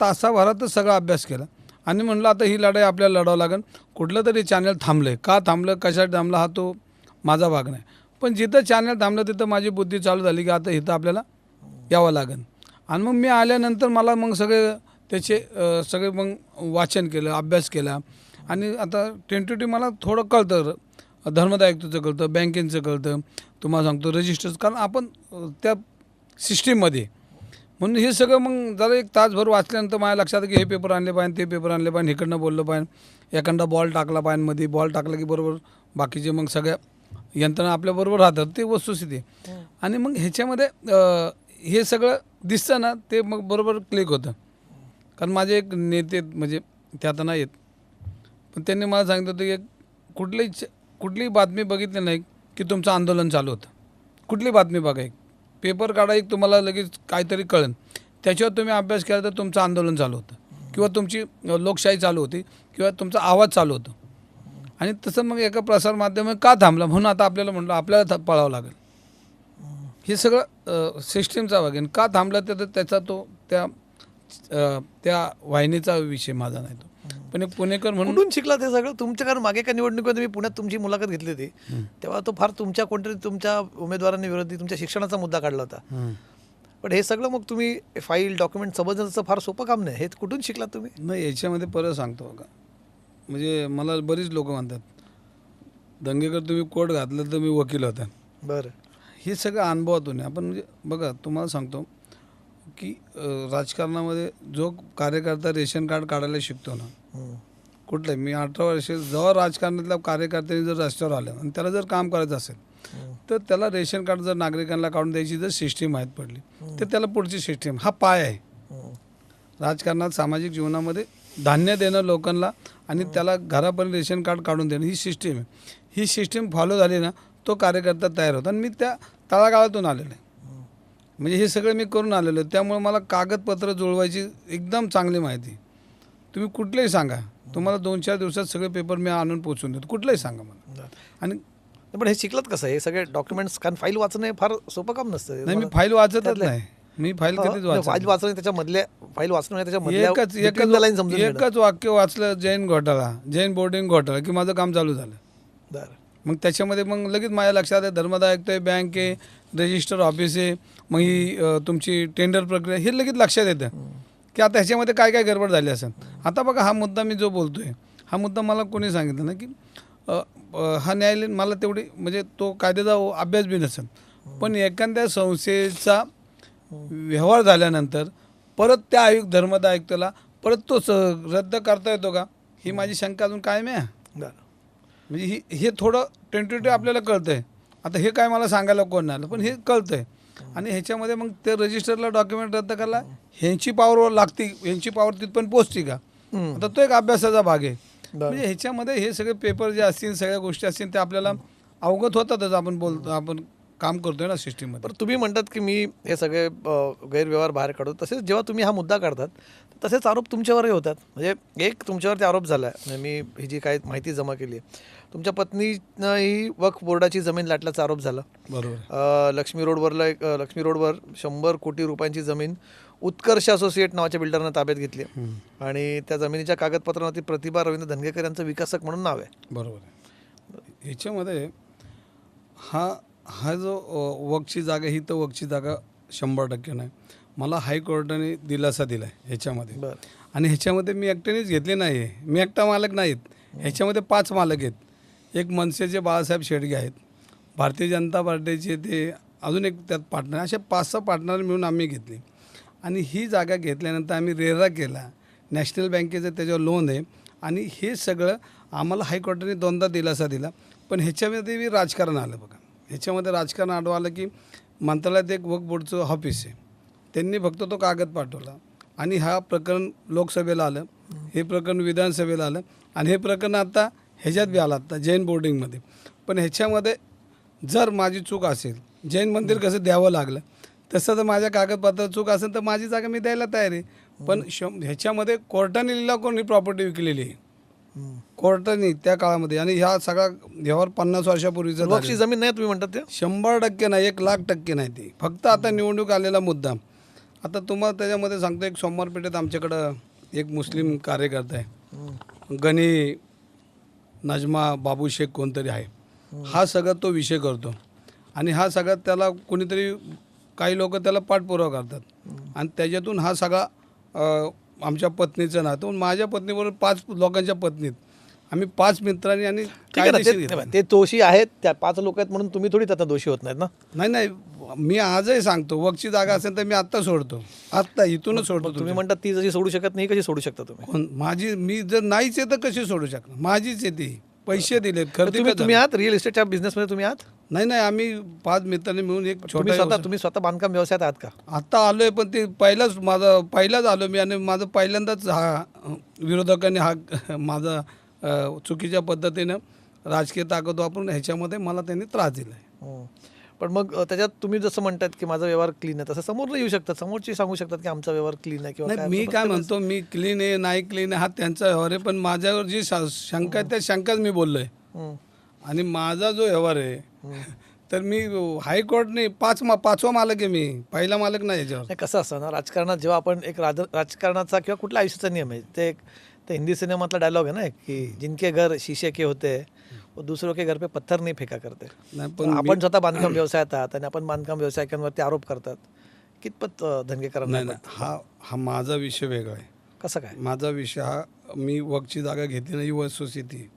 तासाभरातच सगळा अभ्यास केला. आणि म्हणलं आता ही लढाई आपल्याला लढावं लागेल. कुठलं तरी चॅनल थांबलं का थांबलं? कशासाठी थांबला? हा तो माझा भाग नाही. पण जिथं चॅनल थांबलं तिथं माझी बुद्धी चालू झाली की आता इथं आपल्याला यावं लागेल. आणि मग मी आल्यानंतर मला मग सगळे त्याचे सगळे मग वाचन केलं अभ्यास केला. आणि आता टेंटेटिव्ह मला थोडं कळतं. धर्मदायकचं कळतं बँकेचं कळतं. तुम्हाला सांगतो रजिस्टर्स कारण आपण त्या सिस्टीममध्ये म्हणून हे सगळं मग जरा एक तासभर वाचल्यानंतर माझ्या लक्षात की हे पेपर आणले पाहिजे ते पेपर आणले पाहिजे इकडनं बोललं पाहिजे. एखादा बॉल टाकला पाहिजे मध्ये बॉल टाकला की बरोबर बाकीचे मग सगळ्या यंत्रणा आपल्याबरोबर राहतात ते वस्तुस्थिती आणि मग ह्याच्यामध्ये हे सगळं दिसतं ना ते मग बरोबर क्लिक होतं. कारण माझे एक नेते म्हणजे ते आता नाही आहेत पण त्यांनी मला सांगितलं होतं की कुठलीही च- कुठलीही बातमी बघितली नाही की तुमचं आंदोलन चालू होतं. कुठली बातमी बघा एक पेपर काढा एक तुम्हाला लगेच काहीतरी कळेल. त्याच्यावर तुम्ही अभ्यास केला तर तुमचं आंदोलन चालू होतं. किंवा तुमची लोकशाही चालू होती किंवा तुमचा आवाज चालू होतो. आणि तसं मग एका प्रसारमाध्यम का थांबलं? म्हणून आता आपल्याला म्हटलं आपल्याला पळावं लागेल. हे सगळं सिस्टीमचा भाग आहे. का थांबला तर त्याचा तो त्या त्या वाहिनीचा विषय माझा नाही तो. पण एक पुणेकर म्हणून कुठून शिकला ते सगळं? तुमच्या कारण मागे एका निवडणुकीमध्ये मी पुण्यात तुमची मुलाखत घेतली होती. तेव्हा तो फार तुमच्या कोणतरी तुमच्या उमेदवारांनी विरोधी तुमच्या शिक्षणाचा मुद्दा काढला होता. पण हे सगळं मग तुम्ही फाईल डॉक्युमेंट समजण्याचं फार सोपं काम नाही. हे कुठून शिकला तुम्ही? नाही याच्यामध्ये परत सांगतो बघा. म्हणजे मला बरीच लोक म्हणतात दंगेकर तुम्ही कोट घातलं तर मी वकील होता. बरं. हे सगळं अनुभवातून आहे. आपण म्हणजे बघा तुम्हाला सांगतो की राजकारणामध्ये जो कार्यकर्ता रेशन कार्ड काढायला शिकतो ना. कुठलं मी अठरा वर्ष जर राजकारणातल्या कार्यकर्त्यांनी जर रस्त्यावर आलं आणि त्याला जर काम करायचं असेल तर त्याला रेशन कार्ड जर नागरिकांना काढून द्यायची जर सिस्टीम माहीत पडली तर त्याला पुढची सिस्टीम हा पाय आहे. राजकारणात सामाजिक जीवनामध्ये धान्य देणं लोकांना आणि त्याला घरापर्यंत रेशन कार्ड काढून देणं ही सिस्टीम आहे. ही सिस्टीम फॉलो झाली ना तो कार्यकर्ता तयार होता. आणि मी त्या तळागाळातून आलेलो आहे. म्हणजे हे सगळं मी करून आलेलो आहे. त्यामुळे मला कागदपत्र जुळवायची एकदम चांगली माहिती तुम्ही कुठलंही सांगा. तुम्हाला दोन चार दिवसात सगळे पेपर मी आणून पोचवून देतो. कुठलंही सांगा मला. आणि पण हे शिकलात कसं? हे सगळे डॉक्युमेंट्स कारण फाईल वाचणं हे फार सोपं काम नसतं. नाही मी फाईल वाचतच नाही. मी फाईल कधीच वाचत फाईल. वाचणं त्याच्या मधल्या फाईल वाचणं त्याच्या मधल्या एकच समजून एकच वाक्य वाचलं जैन घोटाळा जैन बोर्डिंग घोटाळा की माझं काम चालू झालं. बरं. मग त्याच्यामध्ये मग लगेच माझ्या लक्षात आहे धर्मदायक आहे बँक आहे रजिस्टर ऑफिस आहे मग ही तुमची टेंडर प्रक्रिया हे लगेच लक्षात येतं. की आता ह्याच्यामध्ये काय काय गडबड झाली असेल? आता बघा हा मुद्दा मी जो बोलतोय हा मुद्दा मला कोणी सांगितलं ना की हा न्यायालयीन मला तेवढी म्हणजे तो कायद्याचा अभ्यास बी नसेल. पण एखाद्या संस्थेचा व्यवहार झाल्यानंतर परत त्या आयुक्त धर्मदा आयुक्ताला परत तो स रद्द करता येतो का? ही माझी शंका अजून कायम आहे. म्हणजे ही हे थोडं टेंटेटिव्ह आपल्याला कळतंय. आता हे काय मला सांगायला कोण नाही आलं? पण हे कळतंय. आणि ह्याच्यामध्ये मग ते रजिस्टरला डॉक्युमेंट रद्द करायला ह्यांची पावर लागते ह्यांची पावर तिथपर्यंत पोचते का. आता तो एक अभ्यासाचा भाग आहे. म्हणजे ह्याच्यामध्ये हे सगळे पेपर जे असतील सगळ्या गोष्टी असतील ते आपल्याला अवगत होतातच आपण बोलतो आपण काम करतोय ना सिस्टीममध्ये. पण तुम्ही म्हणतात की मी हे सगळे गैरव्यवहार बाहेर काढतो. तसेच जेव्हा तुम्ही हा मुद्दा काढतात तसेच आरोप तुमच्यावरही होतात. म्हणजे एक तुमच्यावरती आरोप झाला आहे म्हणजे मी ही जी काही माहिती जमा केली आहे तुमच्या पत्नीनं ही वक्फ बोर्डाची जमीन लाटल्याचा आरोप झाला. बरोबर. लक्ष्मी रोडवरला एक लक्ष्मी रोडवर शंभर कोटी रुपयांची जमीन उत्कर्ष असोसिएट नावाच्या बिल्डरनं ताब्यात घेतली. आणि त्या जमिनीच्या कागदपत्रावरती प्रतिभा रवींद्र धनगेकर यांचं विकासक म्हणून नाव आहे. बरोबर ह्याच्यामध्ये हा हा जो वकची जागा ही तर वकची जागा शंभर टक्के नाही. मला हायकोर्टाने दिलासा दिला आहे ह्याच्यामध्ये. बरं. आणि ह्याच्यामध्ये मी एकट्यानेच घेतले नाही आहे मी एकटा मालक नाहीत. ह्याच्यामध्ये पाच मालक आहेत. एक मनसेचे बाळासाहेब शेडगे आहेत. भारतीय जनता पार्टीचे ते अजून एक त्यात पार्टनर असे पाच सहा पार्टनर मिळून आम्ही घेतली. आणि ही जागा घेतल्यानंतर आम्ही रेरा केला. नॅशनल बँकेचं त्याच्यावर लोन आहे. आणि हे सगळं आम्हाला हायकोर्टाने दोनदा दिलासा दिला. पण ह्याच्यामध्ये बी राजकारण आलं बघा. ह्याच्यामध्ये राजकारण आडवं आलं की मंत्रालयात एक वक बोर्डचं ऑफिस आहे. त्यांनी फक्त तो कागद पाठवला. आणि हा प्रकरण लोकसभेला आलं. हे प्रकरण विधानसभेला आलं. आणि हे प्रकरण आता ह्याच्यात बी आलं आता जैन बोर्डिंगमध्ये पण ह्याच्यामध्ये जर माझी चूक असेल जैन मंदिर कसं द्यावं लागलं तसं जर माझ्या कागदपत्रात चूक असेल तर माझी जागा मी द्यायला तयार आहे. पण शं ह्याच्यामध्ये कोर्टाने लिहिला कोणी प्रॉपर्टी विकलेली आहे. कोर्टाने त्या काळामध्ये आणि ह्या सगळा व्यवहार पन्नास वर्षापूर्वीचा झालेला. जमीन नाही तुम्ही म्हणतात ते? शंभर टक्के नाही एक लाख टक्के नाही ते. फक्त आता निवडणूक आलेला मुद्दा. आता तुम्हाला त्याच्यामध्ये सांगतो एक सोमवार पेठेत आमच्याकडं एक मुस्लिम कार्यकर्ता आहे. गणी नजमा बाबू शेख कोणतरी आहे. हा सगळा तो विषय करतो. आणि हा सगळा त्याला कोणीतरी काही लोक त्याला पाठपुरावा करतात. आणि त्याच्यातून हा सगळा आमच्या पत्नीचं नातं. माझ्या पत्नीबरोबर पाच लोकांच्या पत्नीत. आम्ही पाच मित्रांनी आणि कायदेशीर ते- दोषी आहेत त्या पाच लोक आहेत म्हणून तुम्ही थोडी आता दोषी होत नाहीत ना? नाही नाही मी आजही सांगतो वकची जागा असेल तर मी आत्ता सोडतो. आत्ता इथूनच सोडतो तुम्ही म्हणता ती जशी सोडू शकत नाही कशी सोडू शकता तुम्ही? माझी मी जर नाहीच आहे तर कशी सोडू शकणार? माझीच आहे ती. पैसे दिलेत खरेदी तुम्ही? आहात? रिअल इस्टेटच्या बिझनेसमध्ये तुम्ही आहात? नाही नाही आम्ही पाच मित्रांनी मिळून एक तुम्ही छोटा स्वतः व्यवसाय- तुम्ही स्वतः बांधकाम व्यवसायात आहात का आता आलोय पण ते पहिलाच माझा पहिलाच आलो मी आणि माझं पहिल्यांदाच हा विरोधकांनी हा माझा अ, चुकीच्या पद्धतीनं राजकीय ताकद वापरून ह्याच्यामध्ये मला त्यांनी त्रास दिला हम्म. पण मग अ, त्याच्यात तुम्ही जसं म्हणतात की माझा व्यवहार क्लीन आहे तसं समोर येऊ शकतात समोरची सांगू शकतात की आमचा व्यवहार क्लीन आहे किंवा नाही मी काय म्हणतो मी क्लीन आहे नाही क्लीन आहे हा त्यांचा व्यवहार आहे पण माझ्यावर जी शा- शंका आहे त्या शंकाच मी बोललोय हम्म. आणि माझा जो व्यवहार आहे तर मी हायकोर्टने पाच मा पाचवा मालक आहे मी. पहिला मालक नाही याच्यावर. नाही कसं असतं ना राजकारणात जेव्हा आपण एक राज राजकारणाचा किंवा कुठल्या आयुष्याचा नियम आहे ते एक ते हिंदी सिनेमातला डायलॉग आहे ना एक की जिनके घर शीशे के होते वो दूसरों के घर पे पत्थर नाही फेका करते. नाही पण पण आपण स्वतः बांधकाम व्यवसायात आहात आणि आपण बांधकाम व्यावसायिकांवरती आरोप करतात. कितपत अ, धनगेकरांना नाही हा हा माझा विषय वेगळा आहे. कसं काय? माझा विषय हा मी वकची जागा घेतली नाही वस्तुस्थिती.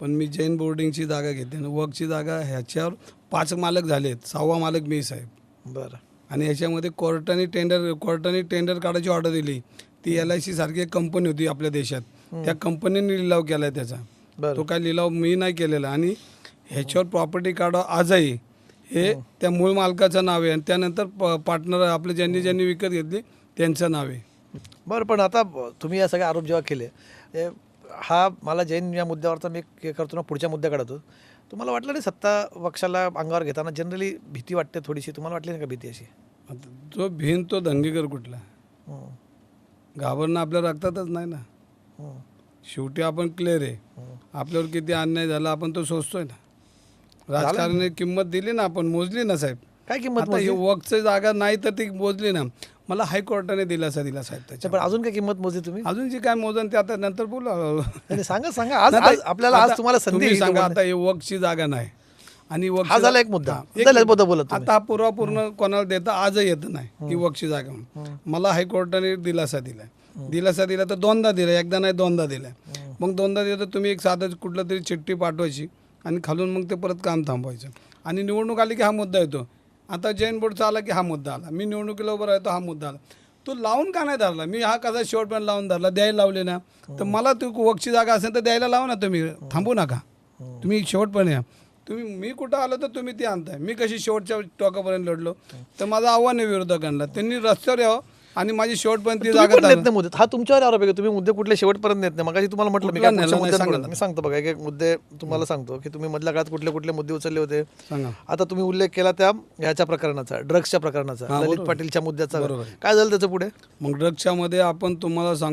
पण मी जैन बोर्डिंगची जागा घेतली ना वकची जागा ह्याच्यावर पाच मालक झालेत सहावा मालक मी साहेब. बरं. आणि ह्याच्यामध्ये कोर्टाने टेंडर कोर्टाने टेंडर काढायची ऑर्डर दिली. ती एल आय सी सारखी एक कंपनी होती आपल्या देशात. त्या कंपनीने लिलाव केला आहे त्याचा तो काय लिलाव मी नाही केलेला. आणि ह्याच्यावर प्रॉपर्टी कार्ड आजही हे त्या मूळ मालकाचं नाव आहे. आणि त्यानंतर पार्टनर आपले ज्यांनी ज्यांनी विकत घेतली त्यांचं नाव आहे. बरं पण आता तुम्ही या सगळे आरोप जेव्हा केले हे- मला जैन या मुद्द्यावरचा मी करतो ना पुढच्या मुद्द्याकडे होतो तुम्हाला वाटलं नाही सत्ता पक्षाला अंगावर घेताना जनरली भीती वाटते थोडीशी? तुम्हाला वाटली नाही का भीती अशी? जो भिन तो दंगेकर कुठला. घाबरणं आपल्या रक्तातच नाही ना. शेवटी आपण क्लिअर आहे. आपल्यावर किती अन्याय झाला आपण तो सोचतोय ना. राजकारणाने किंमत दिली ना आपण मोजली ना साहेब. काय किंमत हे वक्तची जागा नाही तर ती मोजली ना. मला हायकोर्टाने दिलासा दिला साहेब त्याच्या पण अजून काय किंमत मोजली तुम्ही? अजून जी काय मोजन ते आता नंतर बोला. नाही, सांगा सांगा. आज आज आपल्याला आज तुम्हाला संधी तुम्ही सांगा. आता हे जागा नाही. आणि हा झाला एक मुद्दा. हा, मुद्दा. मुद्दा बोला तुम्ही. आता हा पूर्वा पूर्ण कोणाला देता आजही येत नाही ती वक्तची जागा म्हणून. मला हायकोर्टाने दिलासा दिलाय. दिलासा दिला तर दोनदा दिला एकदा नाही दोनदा दिलाय. मग दोनदा दिला तर तुम्ही एक साधं कुठलं तरी चिठ्ठी पाठवायची आणि खालून मग ते परत काम थांबवायचं. आणि निवडणूक आली की हा मुद्दा येतो. आता जैन बोर्डचा आला की हा मुद्दा आला. मी निवडणुकीला उभं राहतो हा मुद्दा आला. तो लावून का नाही धरला? मी हा कसा शेवटपर्यंत लावून धरला? द्यायला लावले ना. तर मला तू वक्ची जागा असेल तर द्यायला लावा ना तुम्ही. थांबू नका. तुम्ही शेवटपर्यंत या. तुम्ही मी कुठं आलो तर तुम्ही ते आणताय. मी कशी शेवटच्या टोकापर्यंत लढलो? तर माझं आव्हान आहे विरोधकांना. त्यांनी रस्त्यावर यावं. आणि माझी शेवटपर्यंत ती जागा नेत. नाही मुद्दे? हा तुमच्यावर आरोप आहे की? तुम्ही मुद्दे कुठले शेवटपर्यंत नेत नाही. मगाशी तुम्हाला म्हटलं मी काय. मी सांगतो बघा एक एक मुद्दे तुम्हाला सांगतो की तुम्ही मधल्या काळात कुठले कुठले मुद्दे उचलले होते. सांगा. आता तुम्ही उल्लेख केला त्या ह्याच्या प्रकरणाचा ड्रग्सच्या प्रकरणाचा ललित. पाटीलच्या मुद्द्याचा. काय झालं त्याचं पुढे? मग ड्रग्सच्या मध्ये आपण तुम्हाला सांगतो